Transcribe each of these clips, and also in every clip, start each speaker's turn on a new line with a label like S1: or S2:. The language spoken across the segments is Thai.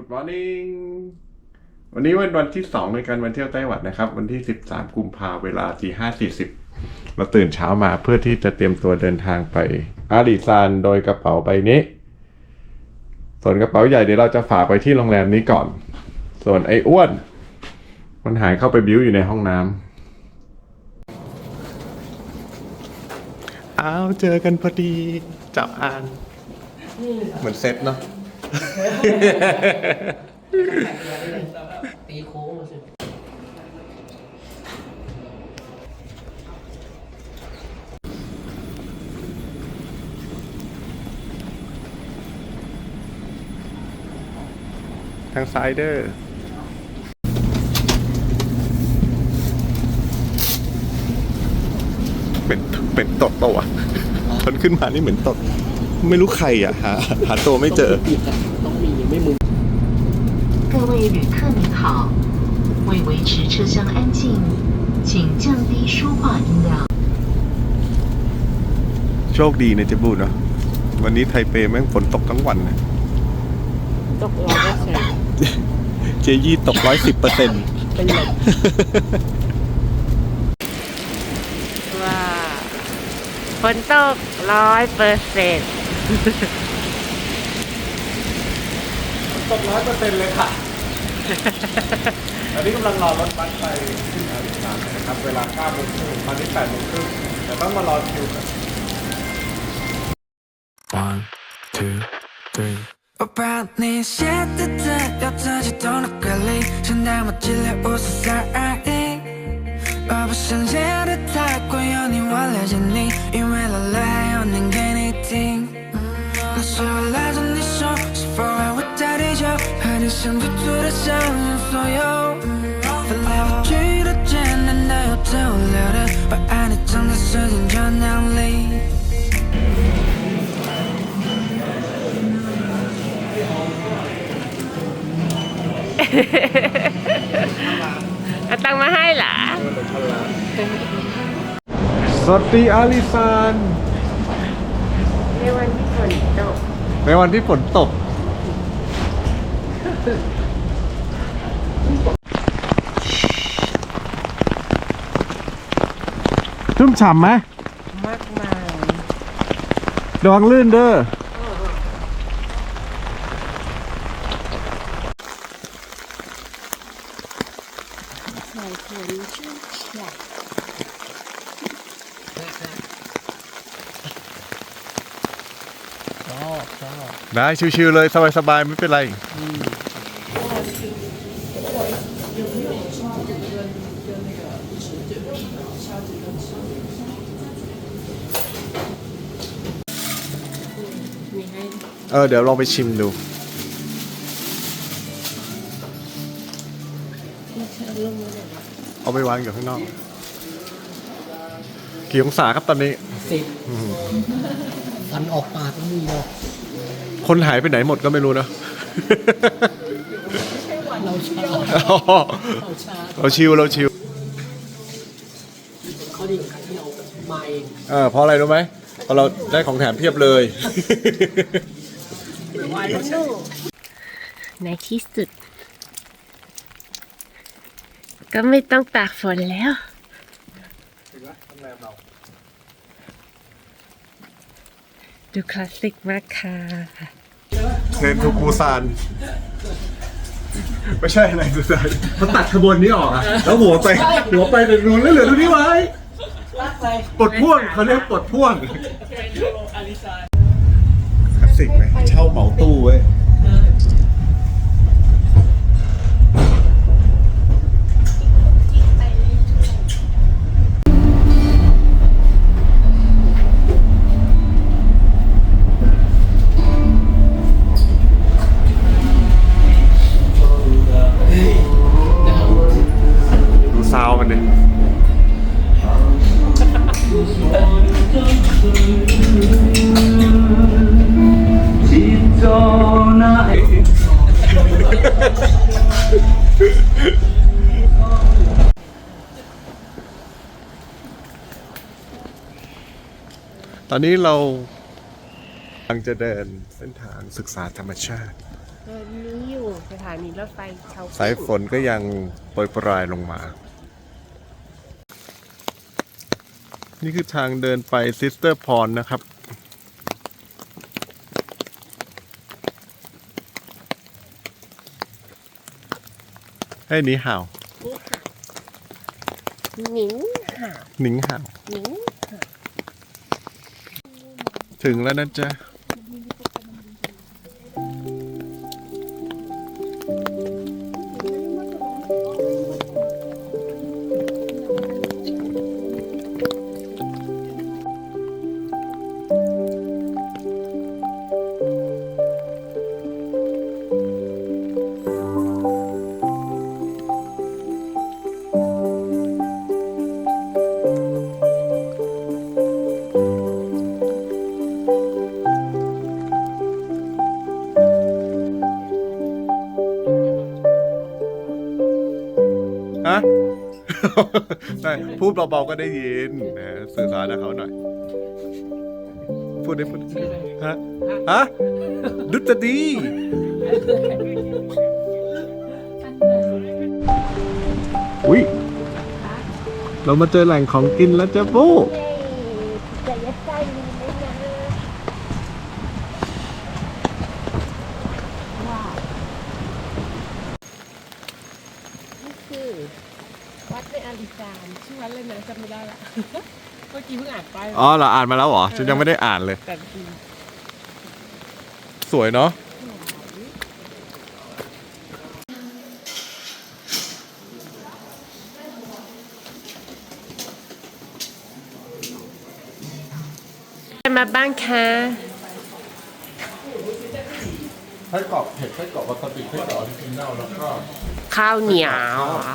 S1: Good morning วันนี้เป็นวันที่สองในการมาเที่ยวไต้หวันนะครับ วันที่13กุมภาเวลาตีห้าสี่สิบเราตื่นเช้ามาเพื่อที่จะเตรียมตัวเดินทางไปอาริซานโดยกระเป๋าใบนี้ ส่วนกระเป๋าใหญ่เดี๋ยวเราจะฝากไว้ที่โรงแรมนี้ก่อน ส่วนไอ้อ้วน มันหายเข้าไปบิ้วอยู่ในห้องน้ำอ้าวเจอกันพอดีจับอ่านเหมือนเซ็ตเนาะ
S2: ตีโค้งมาสิ
S1: ทางซ้ายเด้อเป็นเป็นตดตัวทนขึ้นมานี่เหมือนตด ไม่รู้ใครอ่ะ หาหาตัวไม่เจอ
S2: ต้องมีไม่มึน
S3: 各位旅客您好，为维持车厢安静，请降低说话音量。
S1: โชคดีนะเจบูเนาะวันนี้ไทเปแม่งฝนตกทั้งวันนะ
S2: ตกร้อยเปอร์เซ็นต์
S1: เจยี่ตกร้อยสิบเปอร์เซ็นต์
S2: เป็นลมว้าฝนตกร้อยเปอร์เซ็นต์
S1: ตกร้อยเปอร์เซ็นเลยค่ะ ตอนนี้กำลังรอรถบัสไปขึ้นอาริสานนะครับ เวลา9โมงครึ่งตอนนี้8โมงครึ่งแต่ต้องมารอคิวกัน
S4: One two three โอปาเนี่ยเช็ดเธอยอดเธอจะต้องนักเกลีฉันได้มาจิเลอุสสาอีบาบฉันเจอได้ทักกว่าย้อนในวันและจะ
S2: นี้อีเม
S1: ลละลายย้อน
S2: ในเกนิทิ้ Atang mahal lah. Seti Alisan.
S1: Hey, ในวันที่ฝนตก ชุ่มฉ่ำไหม
S2: มากมาย
S1: ระวังลื่นเด้อ
S2: ชอบชอบ
S1: ได้ชิวๆเลยสบายๆไม่เป็นไร
S2: มีให้
S1: เออเดี๋ยวลองไปชิมดู
S2: ที่เชิญลงมาเลย
S1: เอาไปวางอยู่ข้างนอก กี่องศาครับตอนนี้
S2: สิบฟันออกปากก็มีหรอก
S1: คนหายไปไหนหมดก็ไม่รู้นะ
S2: เราชาเราชา
S1: เราชิวเราชิว
S2: เขาดีกับการที่เรามาเอง
S1: เออเพราะอะไรรู้ไหมเพราะเราได้ของแถมเพียบเลย
S2: ในที่สุด ก็ไม่ต้องตากฝนแล้ว ดูคลาสสิกมากค่ะ
S1: เทรนทูกูซานไม่ใช่อะไรสุดท้ายมันตัดขบวนนี้ออกอะแล้วหัวไปหัวไปแต่รูนแล้วเหลือตรงนี้ไว้ปลดพ่วงเขาเรียกปลดพ่วงคลาสสิกไหมเช่าเหมาตู้เว้ย ตอนนี้เรากำลังจะเดินเส้นทางศึกษาธรรมชาติ
S2: ตอนนี้อยู่สถานีรถไฟเชา
S1: สายฝนก็ยังโปรยปรายลงมา นี่คือทางเดินไปซิสเตอร์พรนะครับ ให้หนีห่าว
S2: หนิงห่าว
S1: หนิงห่าว
S2: หนิง
S1: ถึงแล้วนะจ๊ะ ได้พูดเบาๆก็ได้ยินนะสื่อสารกับเขาหน่อย พูดได้พูดได้ฮะฮะดุจดีอุ้ยเรามาเจอแหล่งของกินแล้วจ้ะปู
S2: จะยัดใจมีไหมนะว้าวนี่คือ วัดในอาริจานชื่อวัดเลยนะจำไม่ได้ละเมื่อกี้เพิ่งอ่านไป
S1: อ๋อเราอ่านมาแล้วเหรอฉันยังไม่ได้อ่านเลย
S2: แต่ดี
S1: สวยเนาะ
S2: ไปมาบ้างคะ
S1: ไส้กรอกเผ็ดไส้กรอกวาซาบิไส้กรอกออริจินัลแล้วก็
S2: ข้าวเหนียวเหรอ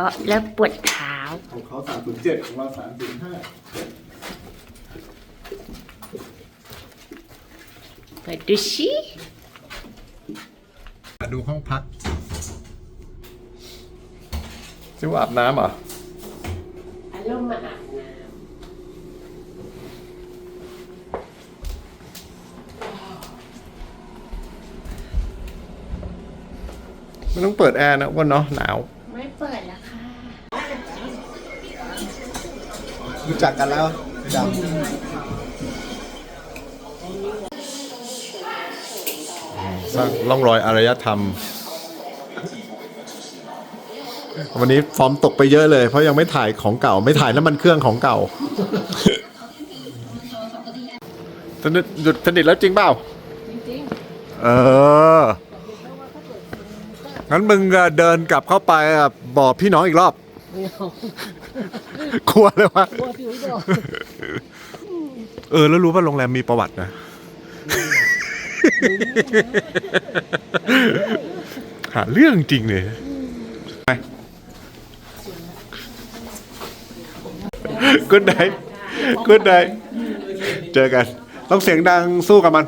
S2: เออแล้วปวดเท้า
S1: ของเขาสามศูนย์เจ็ดของเราสามศูนย์ห้า
S2: ไปดูชิ
S1: ดูห้องพักซิว่าอาบน้ำเหรอ
S2: อารมณ์มาอาบน้
S1: ไม่ต้องเปิดแอร์นะอ้ว่าเนาะหนาวำ
S2: ไม่เปิดแล้วค่ะ
S1: รู้จักกันแล้วจำสร้างร่องรอยอารยธรรม วันนี้ฟอร์มตกไปเยอะเลย เพราะยังไม่ถ่ายของเก่า ไม่ถ่ายน้ำมันเครื่องของเก่าสนิทหยุดสนิทแล้วจริงเปล่า
S2: จริง
S1: เออ งั้นมึงอะเดินกลับเข้าไปอะบอกพี่น้องอีกรอบ
S2: ๆไม่เอา
S1: กลัวเลยวะ
S2: กลัวผิวดอก
S1: เออ แล้วรู้ว่าโรงแรมมีประวัตินะ หาเรื่องจริงเลยไปกุดไนกุดไนเจอกัน ต้องเสียงดังสู้กับมัน